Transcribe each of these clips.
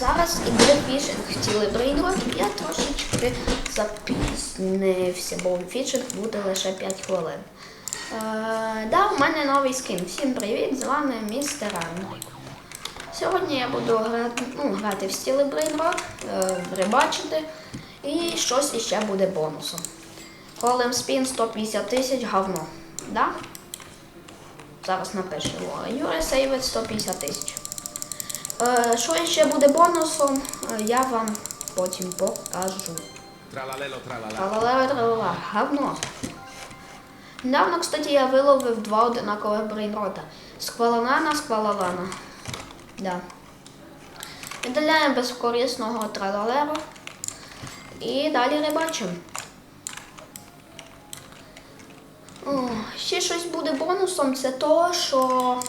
Зараз іде фішинг цілий брейнрот. Я трошечки запізнився, бо фішинг буде лише 5 хвилин. Е, да, у мене новий скін. Всім привіт! З вами містер Анно. Сьогодні я буду грати, ну, грати в стілий брейнрот, е, рибачити і щось іще буде бонусом. Голем спін 150 тисяч говно. Да? Зараз напишемо. Юрій сейвить 150 тисяч. Е, що ще буде бонусом, е, я вам потім покажу. Tralala. Тралала, тралала, говно. Недавно, кстати, я виловив два одинакових брейнрота. Скваланана, сквалалана. Да. Видаляємо безкорисного тралалеру. І далі рибачимо. Ще щось буде бонусом, це то, що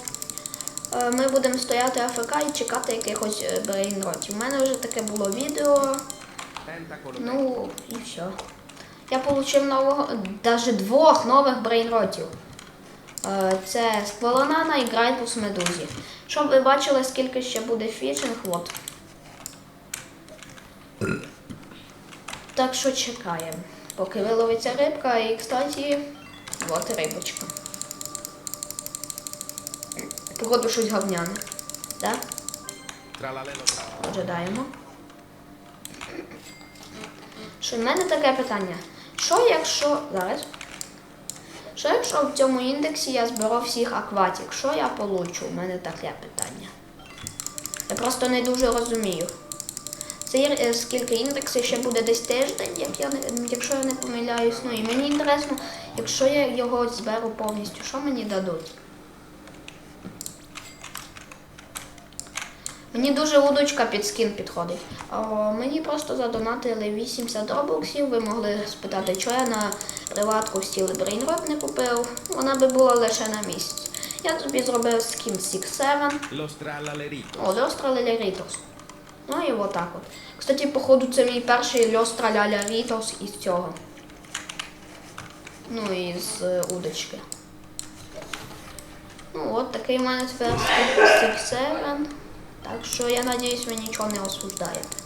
ми будемо стояти АФК і чекати якихось е, брейнротів. У мене вже таке було відео. Ну і все. Я отримав нового, навіть двох нових брейнротів. Е, Це Скваланана і Грайпус Медузі. Щоб ви бачили, скільки ще буде фішинг, от. Так що чекаємо. Поки виловиться рибка і, кстати, от рибочка. Походу щось говняне. Так? Ожидаємо. Що в мене таке питання. Що якщо. Зараз. Що якщо в цьому індексі я зберу всіх акватік? Що я получу? У мене таке питання. Я просто не дуже розумію. Це е, скільки індексів ще буде десь тиждень, як я, якщо я не помиляюсь. Ну і мені інтересно, якщо я його зберу повністю, що мені дадуть? Мені дуже удочка під скін підходить. О, мені просто задонатили 80 робоксів. Ви могли спитати, що я на приватку в стілі Brainrot не купив. Вона би була лише на місяць. Я тобі зробив скін 6-7. Los tralaleritos. О, Льостра Рітос. Ну і отак от. Кстати, походу, це мій перший Льостра Ляля Рітос із цього. Ну, із е, удочки. Ну, от такий в мене тепер скін 6-7. Так що я надіюсь, ви нічого не осуждаєте.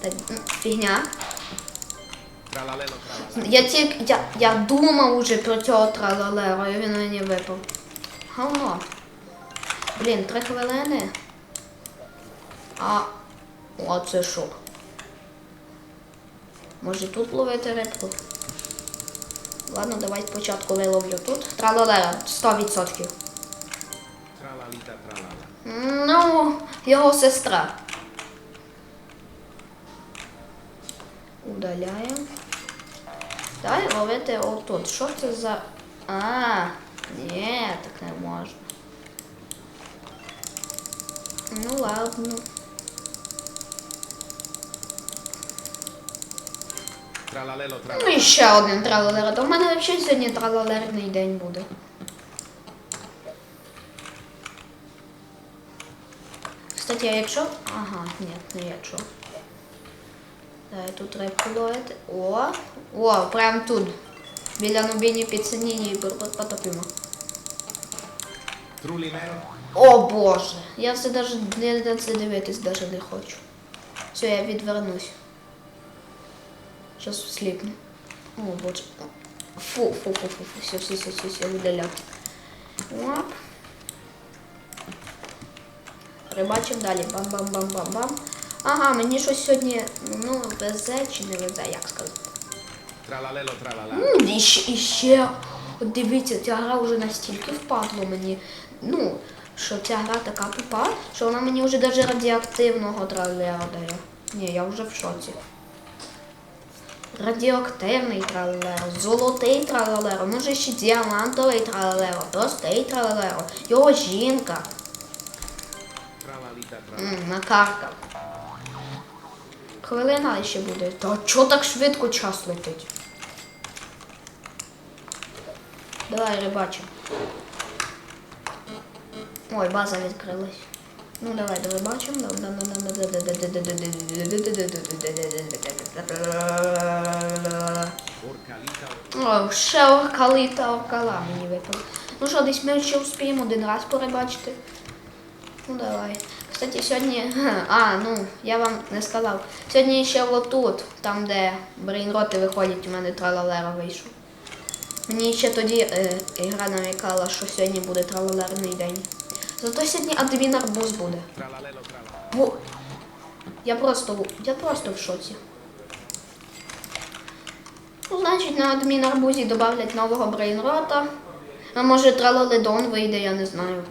Так, фігня. Я тільки. Я, я думав уже про цього тралалера, і він мені випав. Говно. Блін, три хвилини. А. О, це що? Може тут ловити рибку? Ладно, давай спочатку виловлю тут. Тралалера, 100%. Ну, його сестра. Удаляємо. Давай ловити отут. Що це за. А, ні, так не можна. Ну ладно. Ну і ще один тралалер. В мене взагалі сьогодні тралалерний день буде. Кстати, а якщо... Ага, ні, не якщо. Давай тут рибку ловити. О, о, прям тут. Біля нубіні під синіні потопимо. О боже, я це даже не на це дивитись даже не хочу. Все, я відвернусь. Зараз сліпну. О боже. Фу, фу, фу, фу, фу. Все, все, все, все, все, видаляв. Оп. Рибачимо далі. Бам-бам-бам-бам-бам. Ага, мені щось сьогодні, ну, везе чи не везе, як сказати. Tralala. М, І ще, і ще. От дивіться, ця гра вже настільки впадло мені. Ну, що ця гра така тупа, що вона мені вже навіть радіоактивного тралера дає. Ні, я вже в шоці. Радіоактивний тралер, золотий тралер, може ще діамантовий тралер, простий тралер, його жінка. Tralalita tralala. М, Хвилина ще буде. Та чого так швидко час летить? Давай рибачимо. Ой, база відкрилась. Ну давай, давай бачимо. О, ще оркалита оркала мені випала. Ну що, десь ми ще успіємо один раз перебачити. Ну давай. Кстати, сьогодні. А, ну, я вам не сказав. Сьогодні ще отут, там, де брейнроти виходять, у мене тралалера вийшов. Мені ще тоді е, ігра намікала, що сьогодні буде тралалерний день. Зато сьогодні адмін арбуз буде. Tralala. Я просто, я просто в шоці. Ну, значить, на адмін арбузі додавлять нового брейнрота. А може тралаледон вийде, я не знаю.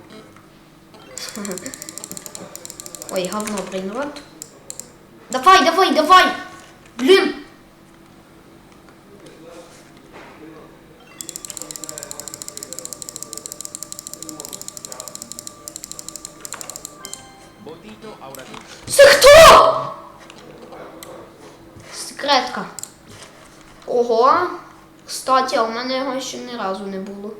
Ой, говно брейнрот. Давай, давай, давай! Botito aura. Це хто? Секретка. Ого. Кстати, а у мене його ще ні разу не було.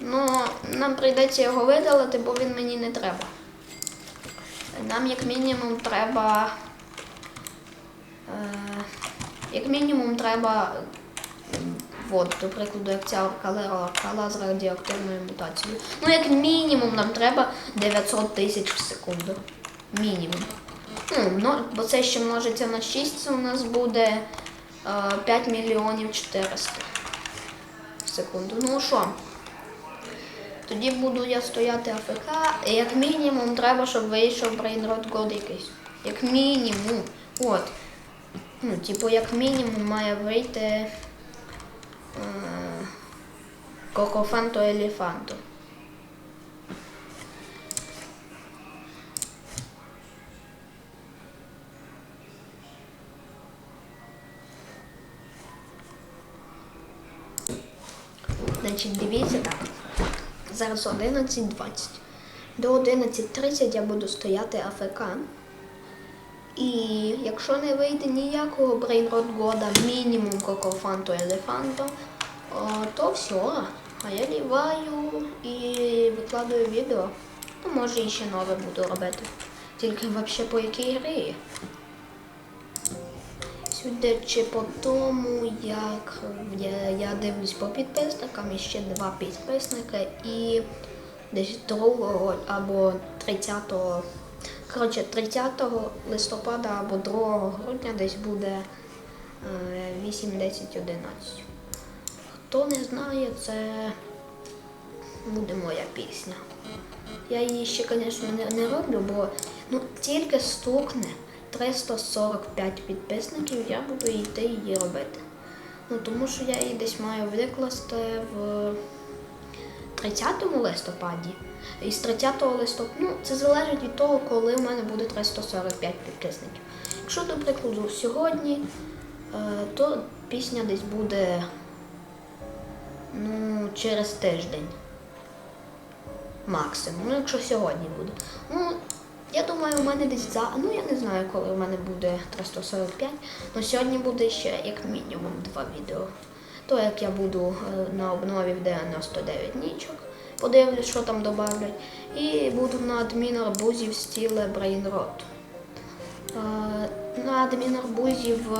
Ну, нам прийдеться його видалити, бо він мені не треба. Нам як мінімум треба. Е, як мінімум треба. От, до прикладу, як ця калера кала з радіоактивною мутацією. Ну, як мінімум, нам треба 900 тисяч в секунду. Мінімум. Ну, ну, бо це ще множиться на 6, це у нас буде е, 5 мільйонів 400 в секунду. Ну що? Тоді буду я стояти АФК, і як мінімум треба, щоб вийшов брейнрот год якийсь. Як мінімум. От. Ну, типу, як мінімум має вийти е, Кокофанто Еліфанто. Значить, дивіться так. Зараз 11.20. До 11.30 я буду стояти АФК. І якщо не вийде ніякого брейнрот года, мінімум кокофанту елефанту, о, то все. А я ліваю і викладаю відео. Ну, може і ще нове буду робити. Тільки взагалі по якій грі. Судячи по тому, як я, я дивлюсь по підписникам, і ще два підписника, і десь 2 або 30, коротше, 30 листопада або 2 грудня десь буде е, 8, 10, 11. Хто не знає, це буде моя пісня. Я її ще, звісно, не, не роблю, бо ну, тільки стукне 345 підписників, я буду йти її робити. Ну, тому що я її десь маю викласти в 30 листопаді. І з 30 листопада, ну, це залежить від того, коли в мене буде 345 підписників. Якщо, до прикладу, сьогодні, е, то пісня десь буде ну, через тиждень максимум. Ну, якщо сьогодні буде. Ну, я думаю, у мене десь за. Ну, я не знаю, коли у мене буде 345. але сьогодні буде ще як мінімум два відео. То як я буду е, на обнові в 99 нічок, подивлюсь, що там додавлять. І буду на адмінарбузі в стіле Е, На адмінарбузі в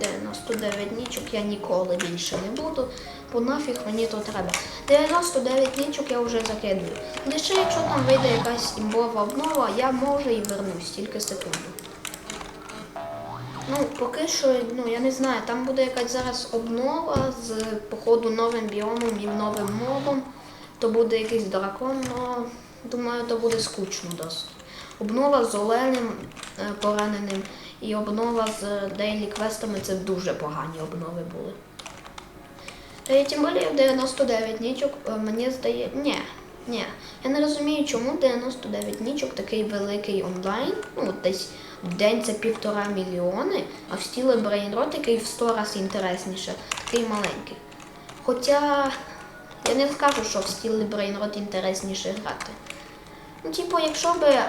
99 нічок я ніколи більше не буду, бо нафіг мені то треба. 99 нічок я вже закидую. Лише якщо там вийде якась імбова обнова, я може і вернусь, тільки секунду. Ну, поки що, ну я не знаю, там буде якась зараз обнова з походу новим біомом і новим мобом. То буде якийсь дракон, але думаю, то буде скучно досить. Обнова з оленем е, пораненим і обнова з дейлі квестами це дуже погані обнови були. Та тим більше 99 нічок е, мені здається. Ні, ні. Я не розумію, чому 99 нічок такий великий онлайн. Ну, десь в день це півтора мільйони, а в стіле Brainrot, який в 100 разів інтересніше, такий маленький. Хоча я не скажу, що в стілі Brainrot інтересніше грати. Ну, типу, якщо б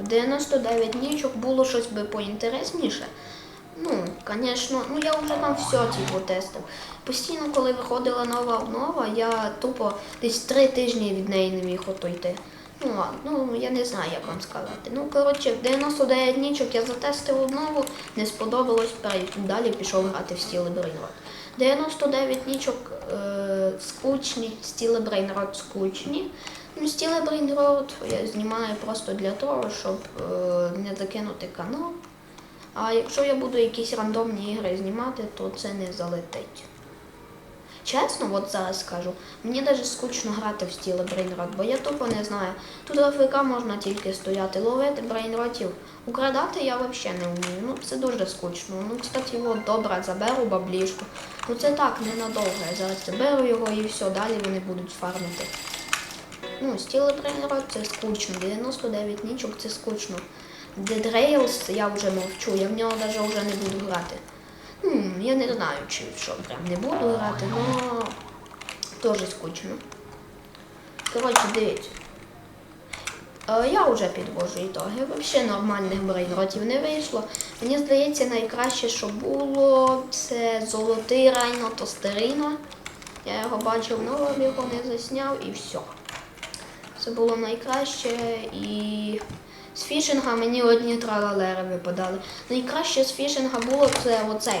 в 99 нічок було щось би поінтересніше, ну, звісно, ну я вже там все типу, тестив. Постійно, коли виходила нова обнова, я тупо десь три тижні від неї не міг отойти. Ну ладно, ну я не знаю, як вам сказати. Ну, коротше, в 99 нічок я затестив обнову, не сподобалось, далі пішов грати в стіли Brainrot. 99 нічок е, скучні, стіли Brainrot скучні. Ну, стіле Брейнрод я знімаю просто для того, щоб е, не закинути канал. А якщо я буду якісь рандомні ігри знімати, то це не залетить. Чесно, от зараз скажу, мені навіть скучно грати в стіле брейнрот, бо я тупо не знаю. Тут АФК можна тільки стояти, ловити брейнротів. Украдати я взагалі не вмію. Ну це дуже скучно. Ну, кстати, от добре, заберу баблішку. Ну це так, ненадовго. Я зараз заберу його і все, далі вони будуть фармити. Ну, стіле брейнрот це скучно. 99 нічок це скучно. Dead Rails я вже мовчу, я в нього навіть вже не буду грати. Хм, я не знаю, чи що прям не буду грати, але теж скучно. Коротше, дивіться. Е, Я вже підвожу ітоги. Взагалі нормальних брейнротів не вийшло. Мені здається, найкраще, що було, це золотий Райно Тостерино. Я його бачив, але його не засняв і все. Це було найкраще і з фішинга мені одні тралалери випадали. Найкраще з фішинга було це оцей.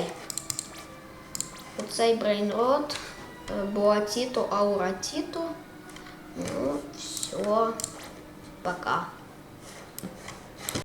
Оцей брейнрот, Буатіто, Ауратіто. Ну, все. Пока.